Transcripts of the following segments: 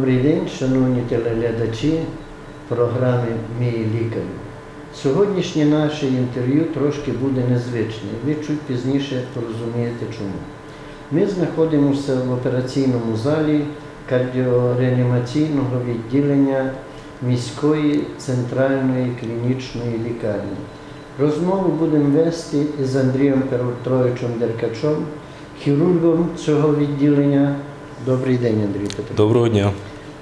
Добрий день, шановні телеглядачі програми Мій лікар. Сьогоднішнє наше інтерв'ю трошки буде незвичне. Ви чуть пізніше порозумієте чому. Ми знаходимося в операційному залі кардіореанімаційного відділення міської центральної клінічної лікарні. Розмову будемо вести із Андрієм Петровичем Деркачом, хірургом цього відділення. Добрий день, Андрій Петрович. Доброго дня.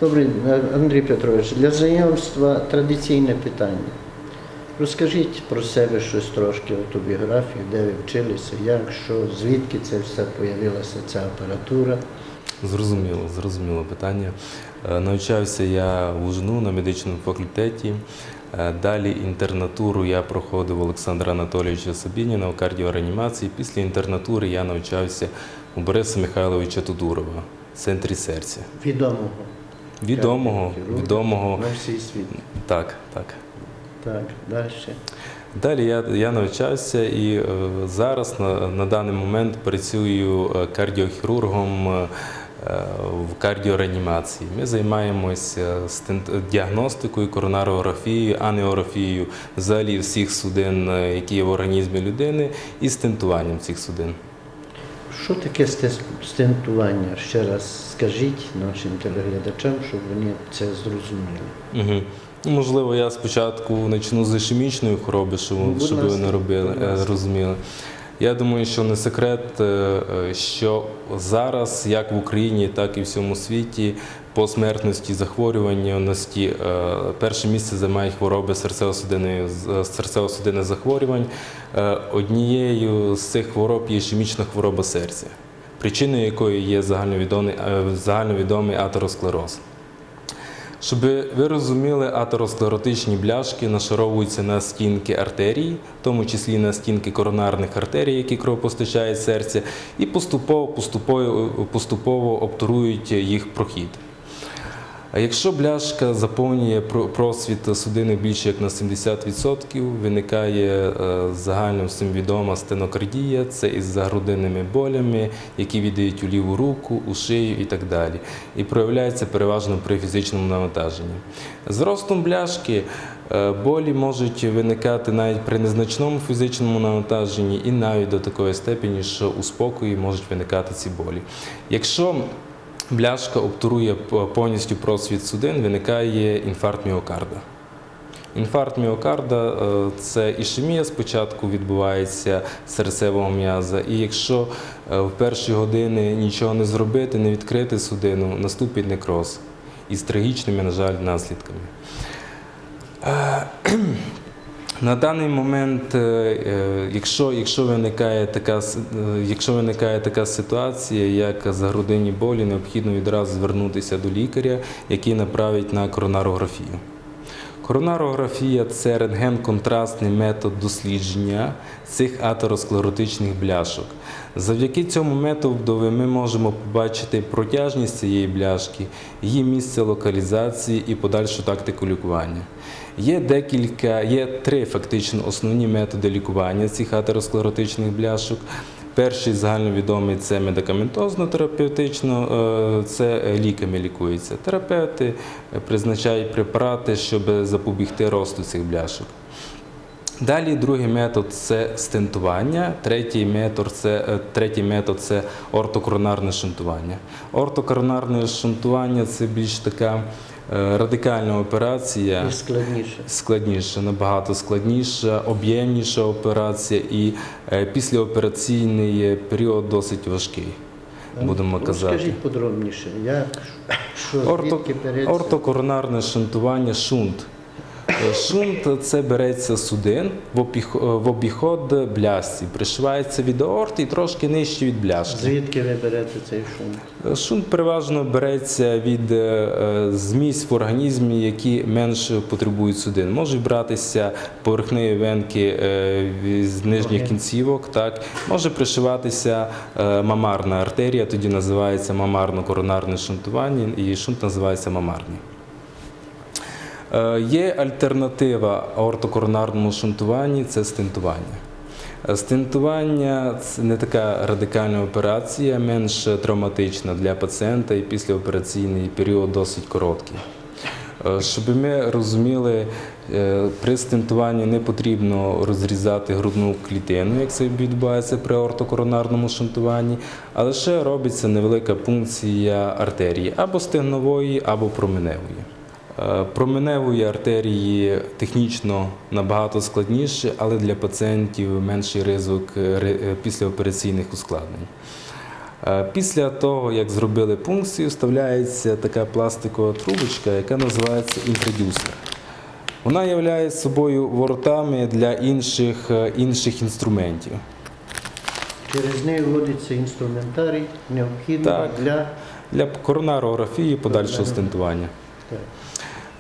Добрий день, Андрій Петрович. Для знайомства традиційне питання. Розкажіть про себе щось трошки, автобіографію, де ви вчилися, як, що, звідки це все появилася ця апаратура. Зрозуміло, зрозуміло питання. Е, Навчався я в УЖНУ на медичному факультеті. Е, Далі інтернатуру я проходив Олександра Анатолійовича Собініна у кардіореанімації. Після інтернатури я навчався у Бориса Михайловича Тудурова в центрі серця. Відомого. Відомого, відомого. На всій світ. Так, так. Так, далі. Далі я, я навчався і е, зараз на, на даний момент працюю е, кардіохірургом е, в кардіореанімації. Ми займаємося стент- діагностикою, коронарографією, анеографією, взагалі всіх судин, е, які є в організмі людини, і стентуванням цих судин. Що таке стентування? Ще раз скажіть нашим телеглядачам, щоб вони це зрозуміли. Угу. Можливо, я спочатку почну з ішемічної хвороби, щоб, Ну, щоб ви не робили, е, розуміли. Я думаю, що не секрет, е, е, що зараз, як в Україні, так і в всьому світі, по смертності захворюваності е, перше місце займають хвороби з- серцево-судинних захворювань. Е, Однією з цих хвороб є ішемічна хвороба серця, причиною якої є загальновідомий, е, атеросклероз. Щоб ви розуміли, атеросклеротичні бляшки нашаровуються на стінки артерій, в тому числі на стінки коронарних артерій, які кровопостачають серце, і поступово, поступово, поступово обтурують їх прохід. А якщо бляшка заповнює про- просвіт судини більше як на 70%, виникає е, загально всім відома стенокардія, це із загрудинними болями, які віддають у ліву руку, у шию і так далі. І проявляється переважно при фізичному навантаженні. З ростом бляшки е, болі можуть виникати навіть при незначному фізичному навантаженні і навіть до такої степені, що у спокої можуть виникати ці болі. Якщо Бляшка обтурує повністю просвіт судин, виникає інфаркт міокарда. Інфаркт міокарда е, це ішемія спочатку відбувається серцевого м'яза, і якщо е, в перші години нічого не зробити, не відкрити судину, наступить некроз із трагічними, на жаль, наслідками. На даний момент, е, е, якщо, якщо, виникає така, е, якщо виникає така ситуація, як загрудинні болі, необхідно відразу звернутися до лікаря, який направить на коронарографію. Коронарографія це рентген-контрастний метод дослідження цих атеросклеротичних бляшок. Завдяки цьому методу ми можемо побачити протяжність цієї бляшки, її місце локалізації і подальшу тактику лікування. Є декілька, є три фактично основні методи лікування цих атеросклеротичних бляшок. Перший загальновідомий це медикаментозно-терапевтично, е, це ліками лікується. Терапевти призначають препарати, щоб запобігти росту цих бляшок. Далі другий метод це стентування, третій метод це, е, третій метод це ортокоронарне шунтування. Ортокоронарне шунтування це більш така е, радикальна операція І складніше. складніша, набагато складніша, об'ємніша операція і е, післяопераційний період досить важкий, будемо казати. Скажіть подробніше, як, що, Орто, ортокоронарне шунтування шунт. Е, Шунт це береться судин в обіх- в обіход бляшці, пришивається від аорти і трошки нижче від бляшки. Звідки ви берете цей шум? Шунт переважно береться від е, е, зміст в організмі, які менше потребують судин. Можуть братися поверхневі венки е, з нижніх кінцівок, так може пришиватися е, мамарна артерія, тоді називається мамарно-коронарне шунтування, і шунт називається мамарний. Е, Є альтернатива аортокоронарному шунтуванні це стентування. Е, Стентування це не така радикальна операція, менш травматична для пацієнта і післяопераційний період досить короткий. Е, Щоб ми розуміли, при стентуванні не потрібно розрізати грудну клітину, як це відбувається при ортокоронарному шунтуванні, а лише робиться невелика пункція артерії або стегнової, або променевої. Е, Променевої артерії технічно набагато складніше, але для пацієнтів менший ризик е, е, післяопераційних ускладнень. Після того, як зробили пункцію, вставляється така пластикова трубочка, яка називається інтродюсер. Вона є собою воротами для інших, інших інструментів. Через неї вводиться інструментарій, необхідний Так. для Для коронарографії подальшого стентування. Так.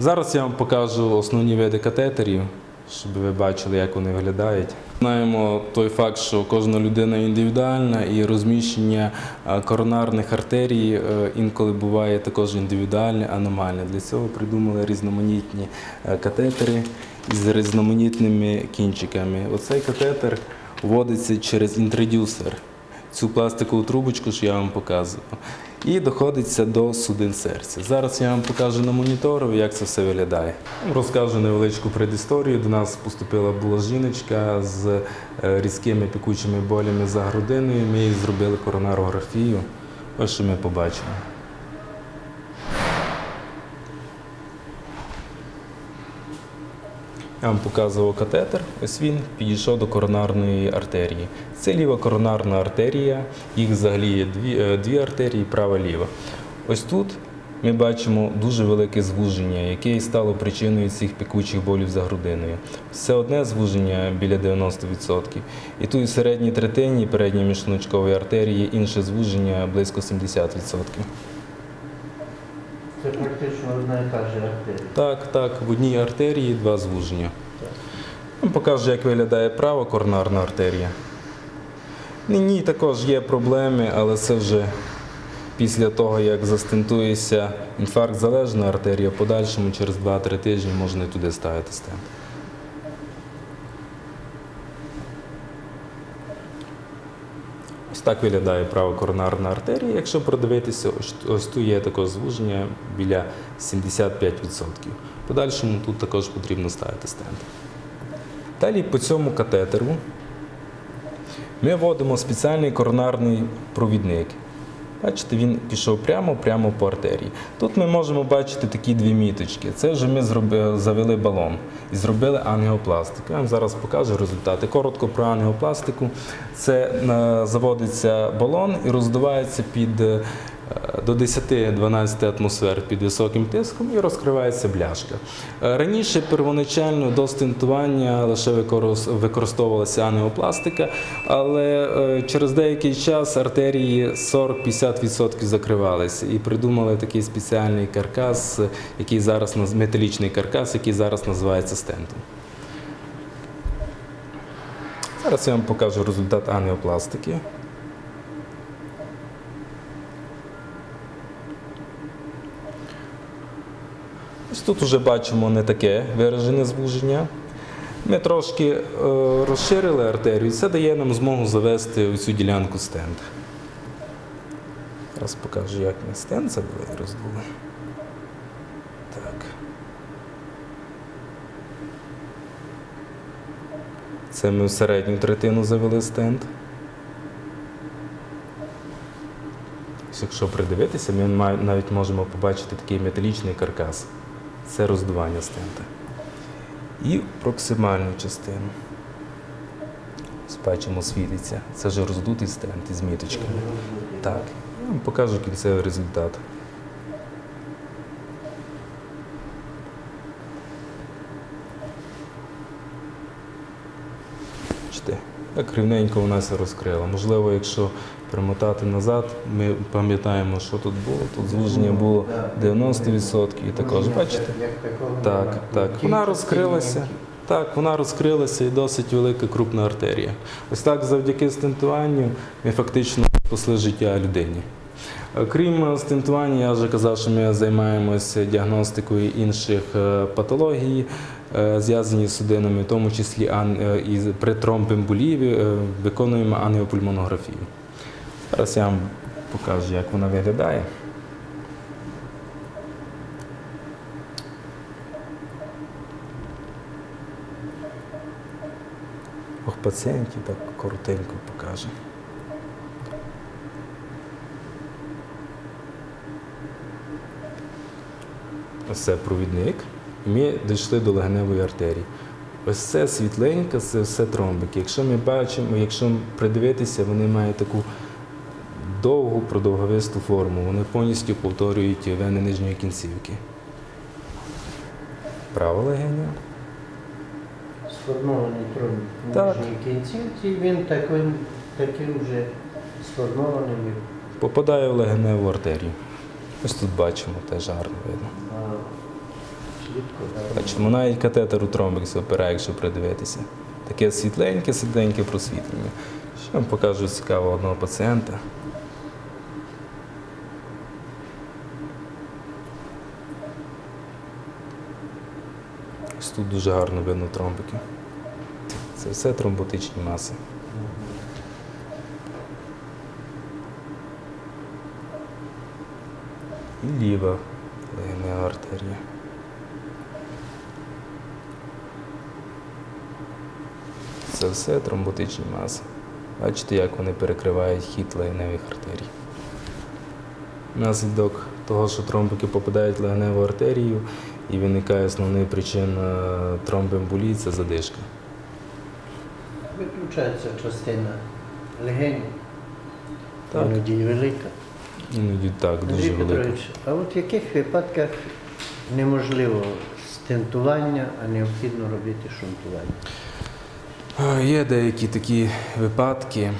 Зараз я вам покажу основні види катетерів, щоб ви бачили, як вони виглядають. Знаємо той факт, що кожна людина індивідуальна і розміщення е, коронарних артерій е, інколи буває також індивідуальне, аномальне. Для цього придумали різноманітні е, катетери з різноманітними кінчиками. Оцей катетер вводиться через інтродюсер. Цю пластикову трубочку, що я вам показував, і доходиться до судин серця. Зараз я вам покажу на монітору, як це все виглядає. Розкажу невеличку предісторію. До нас поступила була жіночка з е, різкими пікучими болями за грудиною. Ми їй зробили коронарографію. Ось що ми побачили. Я вам показував катетер. Ось він підійшов до коронарної артерії. Це ліва коронарна артерія. Їх взагалі є дві, е, дві артерії, права ліва. Ось тут ми бачимо дуже велике звуження, яке і стало причиною цих пекучих болів за грудиною. Це одне звуження біля 90%. І тут у середній третині передньої міжшлуночкової артерії інше звуження близько 70%. Це практично одна і та ж артерія. Так, так, в одній артерії два звуження. Я покажу, як виглядає права коронарна артерія. Ні, також є проблеми, але це вже після того, як застентується інфаркт залежна артерія, в подальшому через 2-3 тижні можна і туди ставити стент. Так виглядає права коронарна артерія. Якщо продивитися, ось, тут є також звуження біля 75%. В подальшому тут також потрібно ставити стенд. Далі по цьому катетеру ми вводимо спеціальний коронарний провідник. Бачите, він пішов прямо прямо по артерії. Тут ми можемо бачити такі дві міточки. Це вже ми зробили, завели балон і зробили ангіопластику. Я вам зараз покажу результати. Коротко про ангіопластику. Це е, заводиться балон і роздувається під е, до 10-12 атмосфер під високим тиском і розкривається бляшка. Е, Раніше первоначально до стентування лише використовувалася анеопластика, але е, через деякий час артерії 40-50% закривалися і придумали такий спеціальний каркас, е, який зараз металічний каркас, який зараз називається стентом. Зараз я вам покажу результат анеопластики. Ось тут вже бачимо не таке виражене звуження. Ми трошки е, розширили артерію, це дає нам змогу завести цю ділянку стенд. Зараз покажу, як ми стенд забили і роздули. Так. Це ми в середню третину завели стенд. Якщо придивитися, ми навіть можемо побачити такий металічний каркас. Це роздування стента. І проксимальну частину. Бачимо, світиться. Це вже роздутий стенд із міточками. Так, я вам покажу кінцевий результат. Бачите, як рівненько вона це розкрила. Можливо, якщо примотати назад, ми пам'ятаємо, що тут було. Тут звуження було 90% і також, бачите? Так, так. Вона розкрилася. Так, вона розкрилася і досить велика крупна артерія. Ось так завдяки стентуванню ми фактично спасли життя людині. Крім стентування, я вже казав, що ми займаємося діагностикою інших е, патологій, е, зв'язані з судинами, в тому числі е, і при тромбемболії виконуємо ангіопульмонографію. Зараз я вам покажу, як вона виглядає. Ох, пацієнтів так коротенько покаже. Це провідник. І ми дійшли до легеневої артерії. Ось це світленьке, це все тромбики. Якщо ми бачимо, якщо придивитися, вони мають таку довгу продовговисту форму. Вони повністю повторюють вени нижньої кінцівки. Права легеня. Сформований тромб в Так. нижній кінцівці, він таким, таким вже сформованим. Попадає в легеневу артерію. Ось тут бачимо, теж гарно видно. Бачимо, навіть катетер у тромбик опирає, якщо придивитися. Таке світленьке, світленьке просвітлення. Ще вам покажу цікаво одного пацієнта. Ось тут дуже гарно видно тромбики. Це все тромботичні маси. І ліва легенева артерія. Це все тромботичні маси. Бачите, як вони перекривають хід легеневих артерій. Наслідок того, що тромбики попадають в легеневу артерію і виникає основна причина тромбоемболії – це задишка. Виключається частина легень, Так. іноді велика. Іноді так, дуже Андрій велика. Петрович, а от в яких випадках неможливо стентування, а необхідно робити шунтування? Є деякі такі випадки.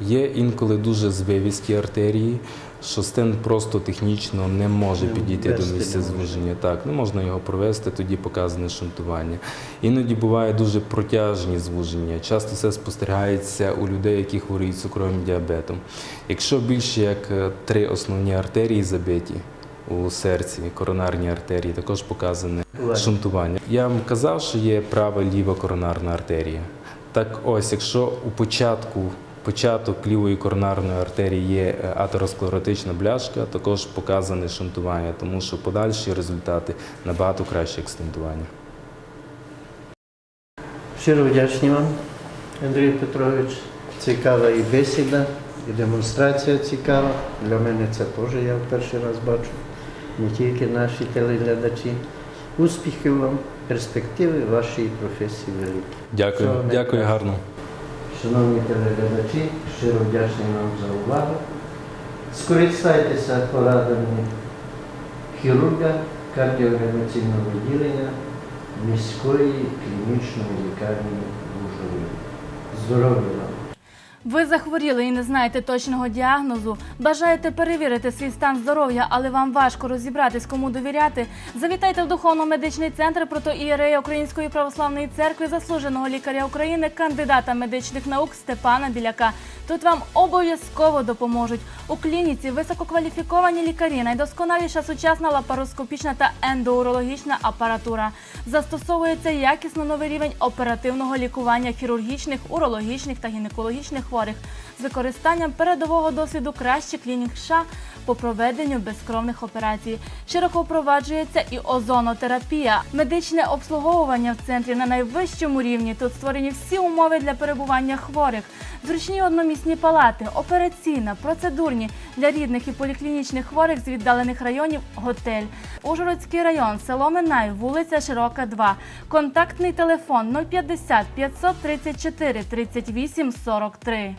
Є інколи дуже звивісті артерії, що стенд просто технічно не може підійти до місця звуження. Так, не можна його провести, тоді показане шунтування. Іноді буває дуже протяжні звуження. Часто це спостерігається у людей, які хворіють цукровим діабетом. Якщо більше як е, три основні артерії забиті у серці, коронарні артерії, також показане шунтування. Я вам казав, що є права ліва коронарна артерія. Так ось, якщо у початку початок лівої коронарної артерії є е, атеросклеротична бляшка, також показане шунтування, тому що подальші результати набагато краще як стентування. Щиро вдячні вам, Андрій Петрович. Цікава і бесіда, і демонстрація цікава. Для мене це теж я в перший раз бачу, не тільки наші телеглядачі. Успіхів вам, перспективи вашої професії великі. Дякую, дякую гарно. Шановні телеглядачі, щиро вдячні вам за увагу. Скористайтеся порадами хірурга кардіореанімаційного відділення міської клінічної лікарні в Здоров'я вам! Ви захворіли і не знаєте точного діагнозу, бажаєте перевірити свій стан здоров'я, але вам важко розібратись, кому довіряти. Завітайте в духовно-медичний центр протоієрея Української православної церкви, заслуженого лікаря України, кандидата медичних наук Степана Біляка. Тут вам обов'язково допоможуть. У клініці висококваліфіковані лікарі, найдосконаліша сучасна лапароскопічна та ендоурологічна апаратура. Застосовується якісно новий рівень оперативного лікування хірургічних, урологічних та гінекологічних хворих з використанням передового досвіду кращих клінік США по проведенню безкровних операцій. Широко впроваджується і озонотерапія. Медичне обслуговування в центрі на найвищому рівні. Тут створені всі умови для перебування хворих. Зручні одномісні палати, операційна, процедурні для рідних і поліклінічних хворих з віддалених районів готель. Ужгородський район, село Минай, вулиця Широка, 2. Контактний телефон 050 534 38 43.